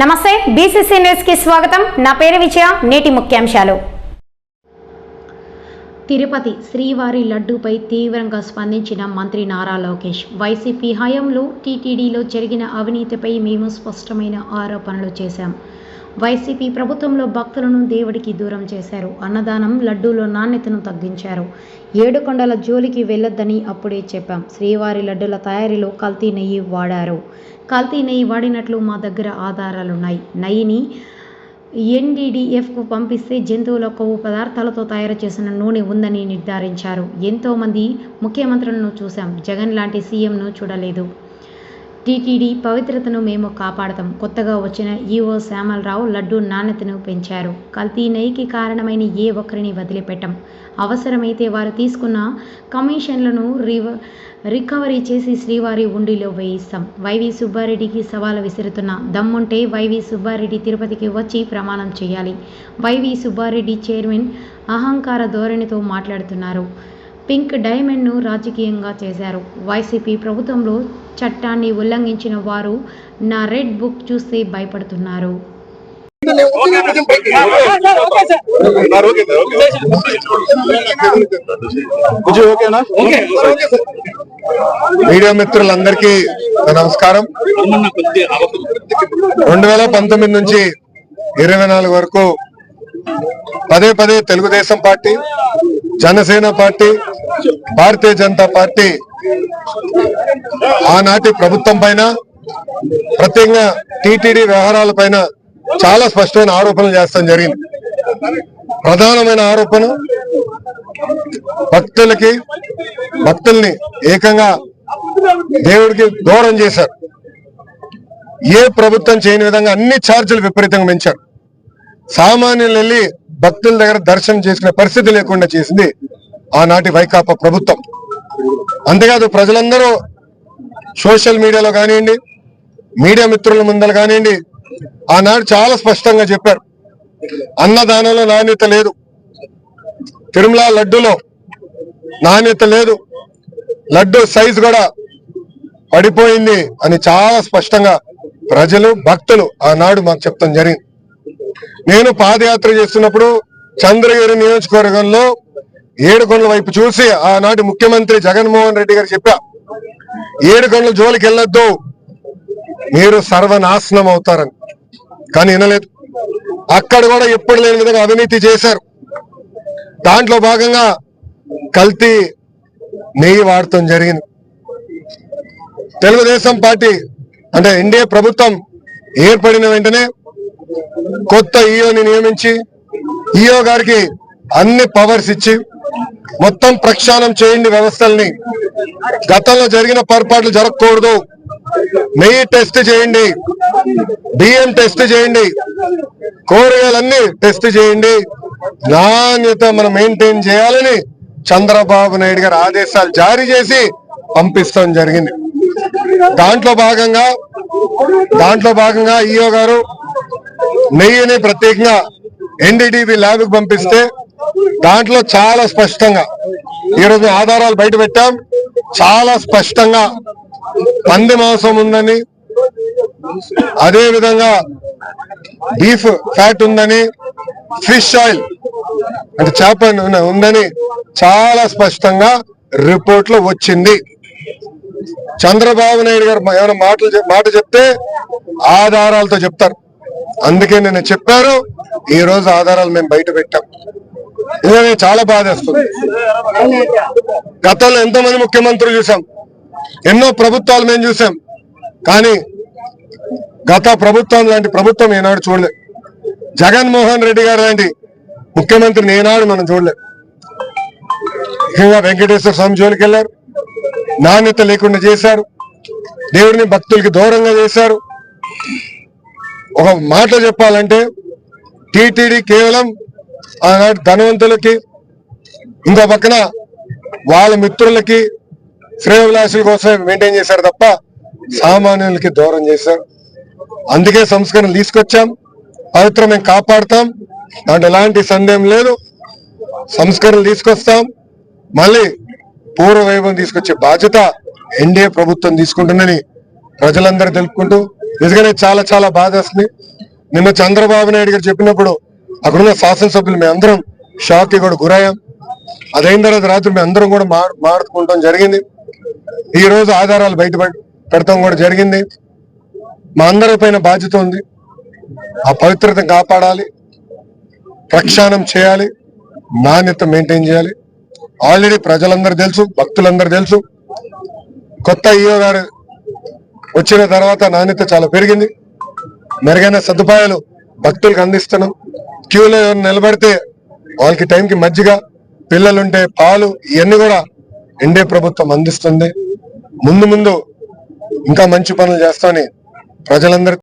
నమస్తే బీసీసీ న్యూస్కి స్వాగతం. నా పేరు విజయ నేటి ముఖ్యాంశాలు. తిరుపతి శ్రీవారి లడ్డూపై తీవ్రంగా స్పందించిన మంత్రి నారా లోకేష్ వైసీపీ హయాంలో టీటీడీలో జరిగిన అవినీతిపై మేము స్పష్టమైన ఆరోపణలు చేశాం. వైసీపీ ప్రభుత్వంలో భక్తులను దేవుడికి దూరం చేశారు. అన్నదానం లడ్డూలో నాణ్యతను తగ్గించారు. ఏడుకొండల జోలికి వెళ్ళొద్దని అప్పుడే చెప్పాం. శ్రీవారి లడ్డూల తయారీలో కల్తీ నెయ్యి వాడారు. కల్తీ నెయ్యి వాడినట్లు మా దగ్గర ఆధారాలున్నాయి. నెయ్యిని ఎన్డీడీఎఫ్కు పంపిస్తే జంతువుల కొవ్వు పదార్థాలతో తయారు చేసిన నూనె ఉందని నిర్ధారించారు. ఎంతోమంది ముఖ్యమంత్రులను చూశాం. జగన్ లాంటి సీఎంను చూడలేదు. టీటీడీ పవిత్రతను మేము కాపాడతాం. కొత్తగా వచ్చిన ఈఓ శ్యామలరావు లడ్డూ నాణ్యతను పెంచారు. కల్తీ నెయ్యికి కారణమైన ఏ ఒక్కరిని వదిలిపెట్టం. అవసరమైతే వారు తీసుకున్న కమిషన్లను రివ రికవరీ చేసి శ్రీవారి ఉండిలో వేయిస్తాం. వైవి సుబ్బారెడ్డికి సవాలు విసురుతున్న దమ్ముంటే వైవి సుబ్బారెడ్డి తిరుపతికి వచ్చి ప్రమాణం చేయాలి. వైవి సుబ్బారెడ్డి చైర్మన్ అహంకార ధోరణితో మాట్లాడుతున్నారు. పింక్ డైమండ్ను రాజకీయంగా చేశారు. వైసీపీ ప్రభుత్వంలో చట్టాన్ని ఉల్లంఘించిన వారు నా రెడ్ బుక్ చూస్తే భయపడుతున్నారు. మీడియా మిత్రులందరికీ నమస్కారం. రెండు వేల పంతొమ్మిది నుంచి ఇరవై నాలుగు వరకు పదే పదే Telugu Desam party Janasena party Bharatiya Janata party ఆనాటి ప్రభుత్వం పైన ప్రత్యేకంగా టీటీడీ వ్యవహారాల పైన చాలా స్పష్టమైన ఆరోపణలు చేస్తాం జరిగింది. ప్రధానమైన ఆరోపణ భక్తులకి భక్తుల్ని ఏకంగా దేవుడికి దూరం చేశారు. ఏ ప్రభుత్వం చేయని విధంగా అన్ని ఛార్జీలు విపరీతంగా పెంచారు. సామాన్యులు వెళ్ళి భక్తుల దగ్గర దర్శనం చేసుకునే పరిస్థితి లేకుండా చేసింది ఆనాటి వైకాపా ప్రభుత్వం. అంతేకాదు ప్రజలందరూ సోషల్ మీడియాలో కానివ్వండి మీడియా మిత్రుల ముందర కానివ్వండి ఆనాడు చాలా స్పష్టంగా చెప్పారు. అన్నదానంలో నాణ్యత లేదు. తిరుమల లడ్డులో నాణ్యత లేదు. లడ్డు సైజు కూడా పడిపోయింది అని చాలా స్పష్టంగా ప్రజలు భక్తులు ఆనాడు మాకు చెప్తాం జరిగింది. నేను పాదయాత్ర చేస్తున్నప్పుడు చంద్రగిరి నియోజకవర్గంలో ఏడుకొండల వైపు చూసి ఆనాటి ముఖ్యమంత్రి జగన్మోహన్ రెడ్డి గారు చెప్పా ఏడుకొండల జోలికి వెళ్ళొద్దు. మీరు సర్వనాశనం అవుతారని. కానీ వినలేదు. అక్కడ కూడా ఎప్పుడు లేని విధంగా అవినీతి చేశారు. దాంట్లో భాగంగా కల్తీ నెయ్యి వాడటం జరిగింది. తెలుగుదేశం పార్టీ అంటే ఎన్డీఏ ప్రభుత్వం ఏర్పడిన వెంటనే కొత్త ఈఓని నియమించి ఈఓ గారికి అన్ని పవర్స్ ఇచ్చి మొత్తం ప్రక్షాళన చేయండి వ్యవస్థల్ని. గతంలో జరిగిన పొరపాట్లు జరగకూడదు. నెయ్యి టెస్ట్ చేయండి. బియ్యం టెస్ట్ చేయండి. కూరగాయలన్నీ టెస్ట్ చేయండి. నాణ్యత మనం మెయింటైన్ చేయాలని చంద్రబాబు నాయుడు గారు ఆదేశాలు జారీ చేసి పంపిస్తాం జరిగింది. దాంట్లో భాగంగా దాంట్లో భాగంగా ఈఓ గారు నెయ్యిని ప్రత్యేకంగా ఎన్డీటీవీ ల్యాబ్కి పంపిస్తే దాంట్లో చాలా స్పష్టంగా ఈరోజు ఆధారాలు బయట పెట్టాం. చాలా స్పష్టంగా పంది మాంసం ఉందని అదే విధంగా బీఫ్ ఫ్యాట్ ఉందని ఫిష్ ఆయిల్ అంటే చేప ఉందని చాలా స్పష్టంగా రిపోర్ట్లో వచ్చింది. చంద్రబాబు నాయుడు గారు ఏమైనా మాటలు మాట చెప్తే ఆధారాలతో చెప్తారు. అందుకే నేను చెప్పారు ఈ రోజు ఆధారాలు మేము బయట పెట్టాం. ఇది చాలా బాధేస్తుంది గతంలో ఎంతో మంది ముఖ్యమంత్రులు చూసాం? ఎన్నో ప్రభుత్వాలు మేము చూసాం. కానీ గత ప్రభుత్వం లాంటి ప్రభుత్వం ఏనాడు చూడలేదు జగన్మోహన్ రెడ్డి గారు లాంటి ముఖ్యమంత్రిని ఏనాడు మనం చూడలే. ముఖ్యంగా వెంకటేశ్వర స్వామి జోలికి వెళ్ళారు. నాణ్యత లేకుండా చేశారు. దేవుడిని భక్తులకి దూరంగా చేశారు. ఒక మాట చెప్పాలంటే టీటీడీ కేవలం ఆనాటి ధనవంతులకి ఇంకో పక్కన వాళ్ళ మిత్రులకి శ్రేయవిలాసుల కోసం మెయింటైన్ చేశారు తప్ప సామాన్యులకి దూరం చేశారు. అందుకే సంస్కరణ తీసుకొచ్చాం. పవిత్రం మేము కాపాడుతాం. దాంట్లో ఎలాంటి సందేహం లేదు. సంస్కరణలు తీసుకొస్తాం. మళ్ళీ పూర్వ వైభవం తీసుకొచ్చే బాధ్యత ఎన్డీఏ ప్రభుత్వం తీసుకుంటుందని ప్రజలందరూ తెలుపుకుంటూ నిజంగానే చాలా చాలా బాధ వస్తుంది. నిన్న చంద్రబాబు నాయుడు గారు చెప్పినప్పుడు అక్కడున్న శాసనసభ్యులు మేము అందరం షాక్కి కూడా గురయ్యాం. అదైన తర్వాత రాత్రి మేము అందరం కూడా మా- మాట్లాడుకుంటాం జరిగింది. ఈ రోజు ఆధారాలు బయట పెడతాం కూడా జరిగింది. మా అందరి పైన బాధ్యత ఉంది. ఆ పవిత్రతను కాపాడాలి. ప్రక్షాళన చేయాలి. నాణ్యత మెయింటైన్ చేయాలి. ఆల్రెడీ ప్రజలందరూ తెలుసు భక్తులందరూ తెలుసు. కొత్త ఈఓ గారు వచ్చిన తర్వాత నాణ్యత చాలా పెరిగింది. మెరుగైన సదుపాయాలు భక్తులకు అందిస్తున్నాం. క్యూలో నిలబడితే వాళ్ళకి టైంకి మజ్జిగ పిల్లలుంటే పాలు ఇవన్నీ కూడా ఎన్డీఏ ప్రభుత్వం అందిస్తుంది. ముందు ముందు ఇంకా మంచి పనులు చేస్తామని ప్రజలందరికీ